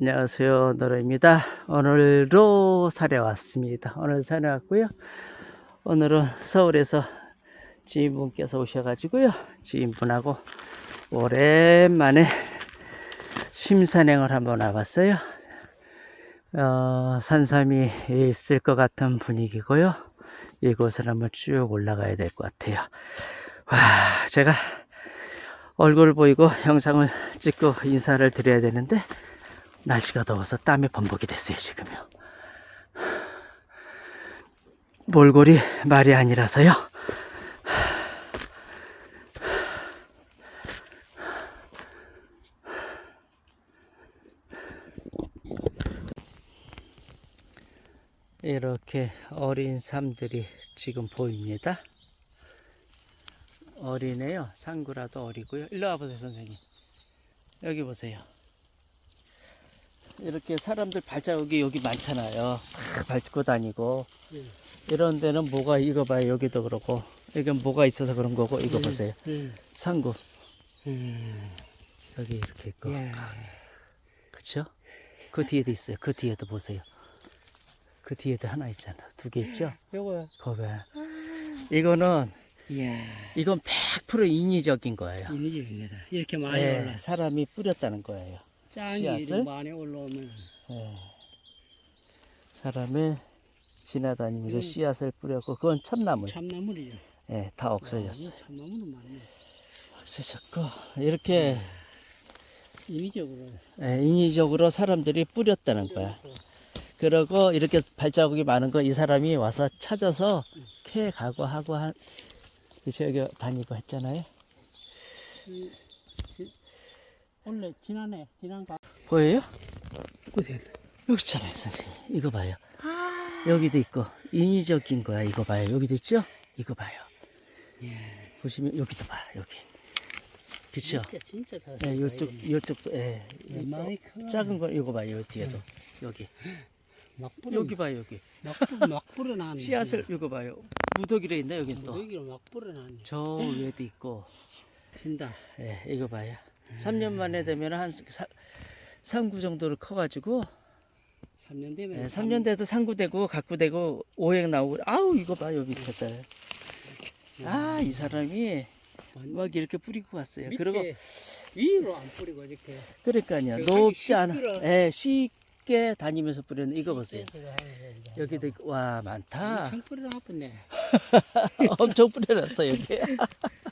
안녕하세요. 노래입니다. 오늘도 산에 왔습니다. 오늘 산에 왔고요. 오늘은 서울에서 지인분께서 오셔가지고요. 지인분하고 오랜만에 심산행을 한번 와봤어요. 어, 산삼이 있을 것 같은 분위기고요. 이곳을 한번 쭉 올라가야 될 것 같아요. 와 제가 얼굴 보이고 영상을 찍고 인사를 드려야 되는데 날씨가 더워서 땀에 범벅이 됐어요 지금요. 몰골이 말이 아니라서요. 이렇게 어린 삶들이 지금 보입니다. 어리네요. 상구라도 어리고요. 일로 와보세요 선생님. 여기 보세요 이렇게 사람들 발자국이 여기 많잖아요. 다 밟고 다니고. 네. 이런 데는 뭐가 이거 봐요. 여기도 그렇고. 이건 뭐가 있어서 그런 거고. 이거 보세요. 음, 상구. 음, 여기 이렇게 있고. 예. 그쵸? 그 뒤에도 있어요. 그 뒤에도 보세요. 그 뒤에도 하나 있잖아. 두 개 있죠? 요거, 거배. 이거는, 예, 이건 100% 인위적인 거예요. 이미지입니다. 이렇게 많이 예, 올라, 사람이 뿌렸다는 거예요. 씨앗을? 많이 올라오면, 예. 사람을 지나다니면서 음. 씨앗을 뿌렸고, 그건 참나무. 참나물이죠. 예, 다 없어졌어요. 야, 참나물은 많네. 없어졌고 이렇게 인위적으로. 예, 인위적으로 사람들이 뿌렸다는 거야. 그러고 이렇게 발자국이 많은 거 이 사람이 와서 찾아서 캐 가고 하고 한 여기 다니고 했잖아요. 이, 지, 원래 지난해, 지난 가. 보여요? 어디 여기 있잖아요, 선생님. 이거 봐요. 여기도 있고 인위적인 거야. 이거 봐요. 여기도 있죠? 이거 봐요. 예, 보시면 여기도 봐. 여기. 그쵸? 진짜, 진짜 다. 예, 요쪽 요쪽도 예. 커. 작은 거 이거 봐요. 여기 뒤에도. 여기. 막 뿌려, 여기 봐요. 여기. 막, 뿌- 막 뿌려놨네. 씨앗을 이거 봐요. 무더기로 있네 여기 또. 여기로 막 뿌려놨네. 저 위에도 있고. 핀다. 예, 이거 봐요. 3년 만에 되면 한 사, 3구 정도를 커가지고 3년 되면. 예, 3년 돼도 상구되고 각구되고 오행 나오고 아우 이거 봐 여기 있었어요. 아이 사람이 막 이렇게 뿌리고 갔어요. 밑에 그리고 위로 안 뿌리고 이렇게. 그러니까요 그 높지 않아. 예, 쉽게 다니면서 뿌리는 이거 보세요. 밑에서 하는 거. 여기도 와 많다. 엄청 나쁘네. 엄청 뿌려놨어 여기.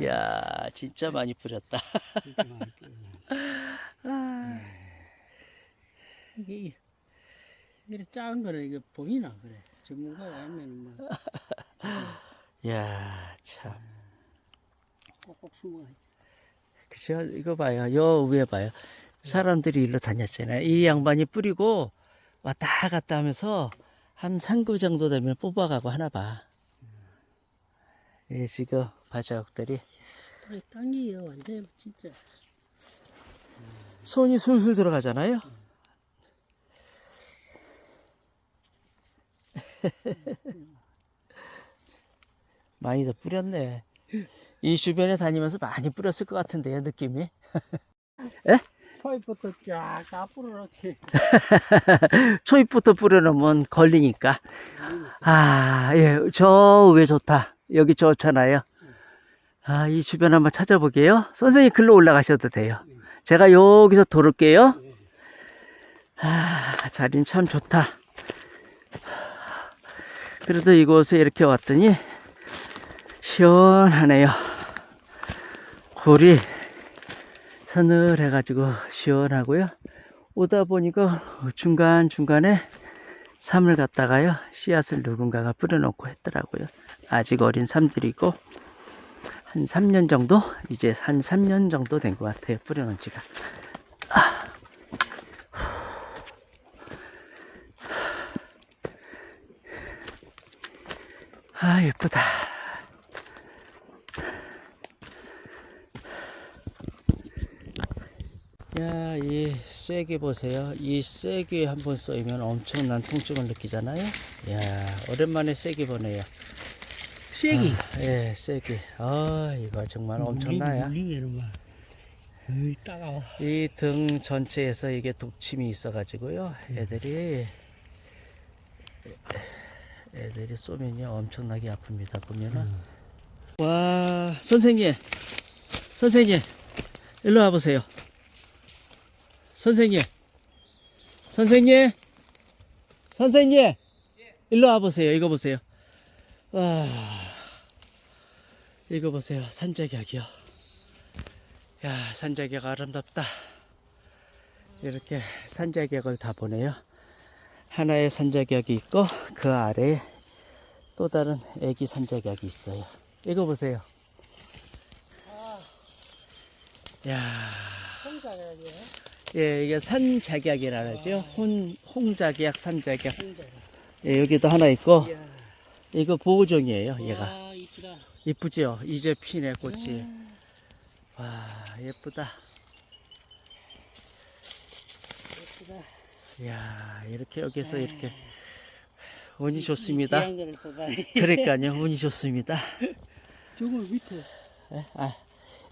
이야 진짜 많이 뿌렸다. 진짜 많이 뿌리네. 이게 이래 작은 거는 이게 보이나 그래. 전문가가 아니면 뭐 이야 참. 꼭꼭 숨어. 그죠? 이거 봐요. 요 위에 봐요. 사람들이 일로 다녔잖아요. 이 양반이 뿌리고 왔다 갔다 하면서 한 3구 정도 되면 뽑아가고 하나 봐. 이 지금 발자국들이 아니, 땅이 완전 진짜 손이 술술 들어가잖아요. 많이 더 뿌렸네. 이 주변에 다니면서 많이 뿌렸을 것 같은데요, 느낌이. 초입부터 쫙다 뿌려놓지. 초입부터 뿌려놓으면 걸리니까. 아, 예, 저 위에 좋다. 여기 좋잖아요. 아, 이 주변 한번 찾아보게요. 선생님 글로 올라가셔도 돼요. 제가 여기서 돌을게요. 아, 자리는 참 좋다. 그래도 이곳에 이렇게 왔더니 시원하네요. 골이 서늘해가지고 시원하고요. 오다 보니까 중간중간에 삶을 갖다가요 씨앗을 누군가가 뿌려놓고 했더라고요 아직 어린 삶들이고 한 3년 정도 이제 한 3년 정도 된 것 같아요 뿌려놓은 지가 아. 아 예쁘다 야, 이 쐐기 보세요. 이 쐐기에 한번 쏘이면 엄청난 통증을 느끼잖아요. 야, 오랜만에 쐐기 보네요. 쐐기. 아, 예, 쐐기. 아, 이거 정말 엄청나요. 물리기는 뭐. 으이, 따가워. 이 등 전체에서 이게 독침이 있어가지고요. 애들이 애들이 쏘면요 엄청나게 아픕니다. 보면은 와 선생님 선생님 일로 와보세요. 선생님 선생님 선생님 일로 와보세요. 이거 보세요. 와 이거 보세요. 산적약이요. 야, 산자객 아름답다. 이렇게 산자객을 다 보네요. 하나의 산자객이 있고 그 아래에 또 다른 애기 산자객이 있어요. 이거 보세요. 야. 예, 이게 산자객이라 그러죠. 홍, 홍자객, 산자객. 예, 여기도 하나 있고 이야. 이거 보호종이에요. 얘가 와, 이쁘죠. 이제 피네 꽃이. 와, 예쁘다. 예쁘다. 이야, 이렇게 여기서 이렇게 운이 좋습니다. 그러니까요, 운이 좋습니다. 저거 밑에. 에? 아,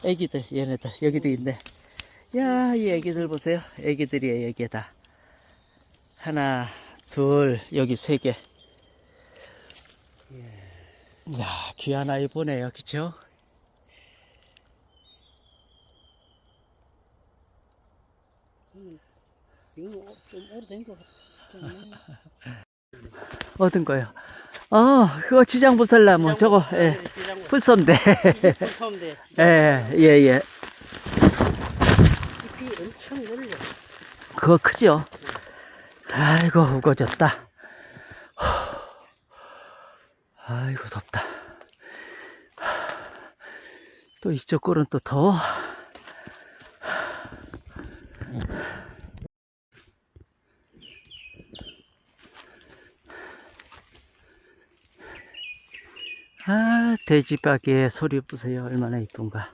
애기들, 얘네들 여기도 있네. 야, 이 애기들 보세요. 애기들이에요, 여기에 다. 하나, 둘, 여기 세 개. 야, 귀한 아이 보네요, 그쵸? 이거 좀 오래된 거 같아. 얻은 거요. 어, 그거 지장보살나무, 저거, 예, 풀섬대. 처음대. 예, 예, 예. 잎이 엄청 넓어. 그거 크죠? 아이고, 우거졌다. 아이고, 덥다. 또 이쪽 꼴은 또 더워. 아, 돼지박이의 소리 보세요. 얼마나 이쁜가.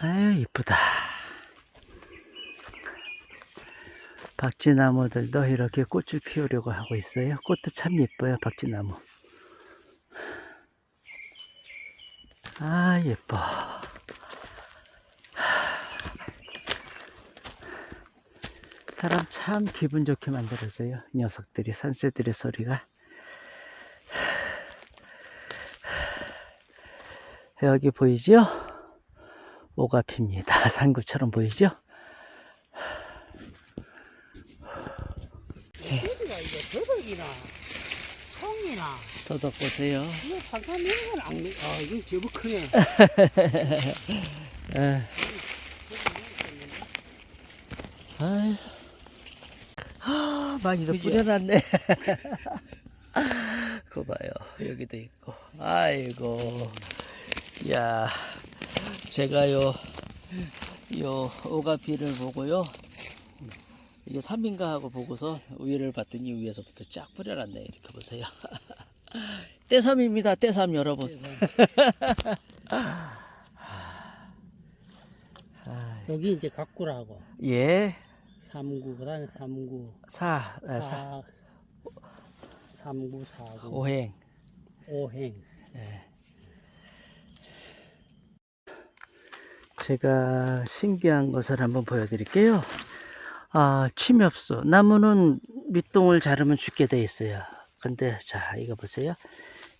아유, 이쁘다. 박쥐나무들도 이렇게 꽃을 피우려고 하고 있어요. 꽃도 참 예뻐요, 박쥐나무. 아, 예뻐. 사람 참 기분 좋게 만들어줘요. 녀석들이, 산새들의 소리가. 여기 보이죠? 오가피입니다. 산구처럼 보이죠? 돼지가 이게 더덕이나 송이나 더덕 보세요. 이거 잠깐 이런 건안 먹. 아, 이건 제법 크네. 에. 아유. 아, 많이도 그죠? 뿌려놨네. 그거 봐요. 여기도 있고. 아이고. 야, 제가요, 요 오가피를 보고요. 이게 3인가 하고 보고서 위를 봤더니 위에서부터 쫙 뿌려놨네. 이렇게 보세요. 떼삼입니다. 떼삼 여러분. 여기 이제 각구라고. 예. 삼구 그다음에 삼구 사, 아, 사, 사 삼구 사구 오행. 오행. 제가 신기한 것을 한번 보여드릴게요. 아, 침엽수. 나무는 밑동을 자르면 죽게 돼 있어요. 근데, 자, 이거 보세요.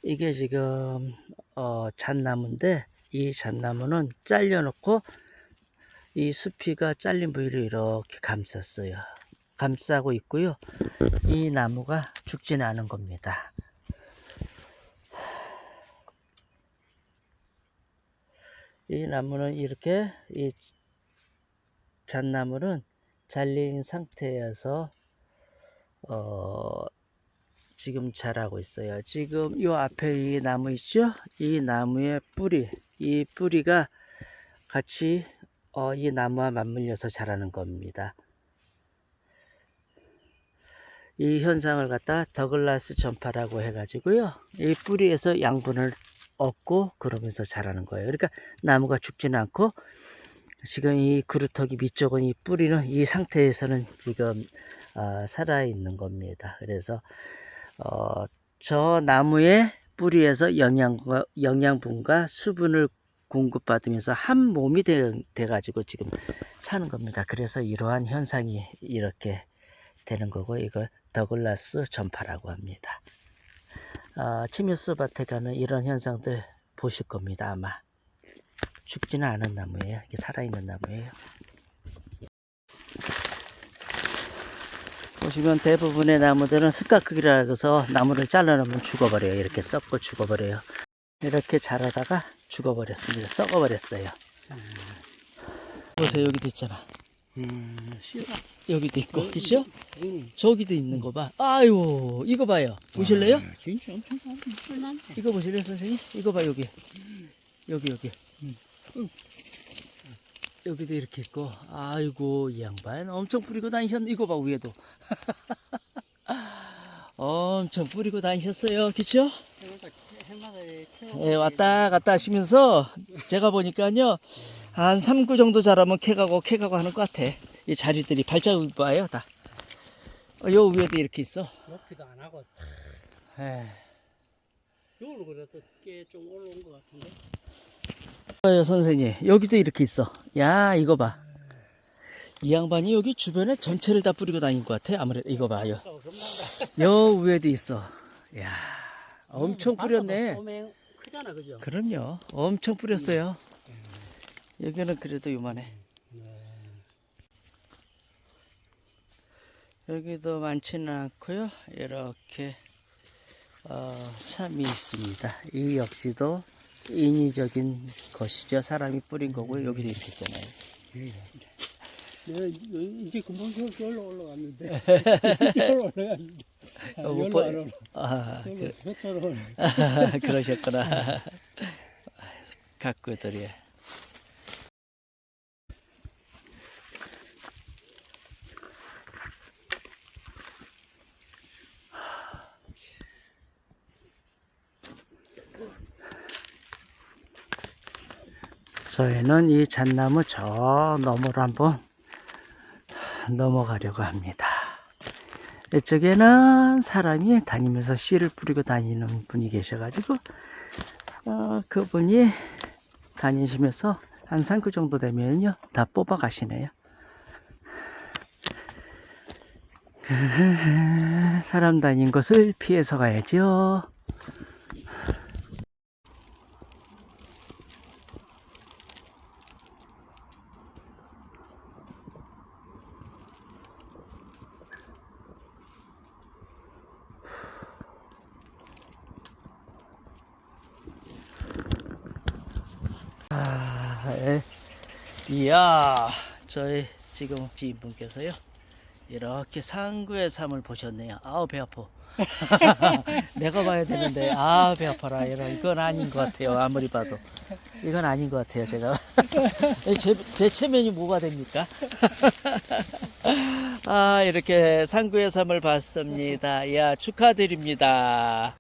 이게 지금, 어, 잣나무인데, 이 잣나무는 잘려 놓고, 이 수피가 잘린 부위를 이렇게 감쌌어요. 감싸고 있고요. 이 나무가 죽지는 않은 겁니다. 이 나무는 이렇게 이 잣나무는 잘린 상태여서 어 지금 자라고 있어요. 지금 이 앞에 이 나무 있죠? 이 나무의 뿌리, 이 뿌리가 같이 어, 이 나무와 맞물려서 자라는 겁니다. 이 현상을 갖다 더글라스 전파라고 해가지고요. 이 뿌리에서 양분을 얻고 그러면서 자라는 거예요. 그러니까 나무가 죽지는 않고 지금 이 그루터기 밑쪽은 이 뿌리는 이 상태에서는 지금 어, 살아 있는 겁니다. 그래서 어, 저 나무의 뿌리에서 영양과 영양분과 수분을 공급받으면서 한 몸이 돼, 돼가지고 지금 사는 겁니다. 그래서 이러한 현상이 이렇게 되는 거고 이걸 더글라스 전파라고 합니다. 아, 치뮤스 밭에 가면 이런 현상들 보실 겁니다. 아마 죽지는 않은 나무예요. 이게 살아있는 나무예요. 보시면 대부분의 나무들은 습각 크기라 해서 나무를 잘라놓으면 죽어버려요. 이렇게 썩고 죽어버려요. 이렇게 자라다가 죽어버렸습니다. 썩어버렸어요. 보세요. 여기도 있잖아. 음. 여기도 있고, 그죠? 응. 저기도 있는 거 봐. 아유, 이거 봐요. 보실래요? 아, 진짜 엄청 많네. 이거 보실래요, 선생님? 이거 봐, 여기. 여기, 여기. 음. 여기도 이렇게 있고, 아이고, 이 양반 엄청 뿌리고 다니셨네. 이거 봐, 위에도. 엄청 뿌리고 다니셨어요. 그쵸? 예, 왔다 갔다 하시면서 제가 보니까요, 한 3구 정도 자라면 캐가고 캐가고 하는 것 같아. 이 자리들이 발자국 봐요, 다. 어, 요 위에도 이렇게 있어. 높이도 안 하고 에. 요로 그래도 꽤 좀 올라온 것 같은데. 요 선생님. 여기도 이렇게 있어. 야 이거 봐 이 양반이 여기 주변에 전체를 다 뿌리고 다닌 것 같아. 아무래도 이거 봐요. 어. 요 위에도 있어. 야 엄청 뿌렸네. 오면 크잖아, 그죠? 그럼요. 엄청 뿌렸어요. 여기는 그래도 요만해. 여기도 많지는 않고요. 이렇게 어, 삶이 있습니다. 이 역시도 인위적인 것이죠 사람이 뿌린 거고요 여기도 이렇게 있잖아요 내가 이- 이제 금방 저 저기로 올라갔는데. 저기로 올라갔는데. 아, 어, 못 여기로 보- 안 올라. 아. 그, 그러셨구나. 가꾸들이. 저희는 이 잣나무 저 너머로 한번 넘어가려고 합니다. 이쪽에는 사람이 다니면서 씨를 뿌리고 다니는 분이 계셔가지고 어, 그분이 다니시면서 한 3그 정도 되면요 다 뽑아 가시네요 사람 다닌 곳을 피해서 가야죠 아, 예. 이야, 저희 지금 지인분께서요. 이렇게 상구의 삶을 보셨네요. 아우, 배 아파. 내가 봐야 되는데, 아, 배 아파라. 이런, 이건 아닌 것 같아요. 아무리 봐도. 이건 아닌 것 같아요, 제가. 제, 제 체면이 뭐가 됩니까? 아, 이렇게 상구의 삶을 봤습니다. 야, 축하드립니다.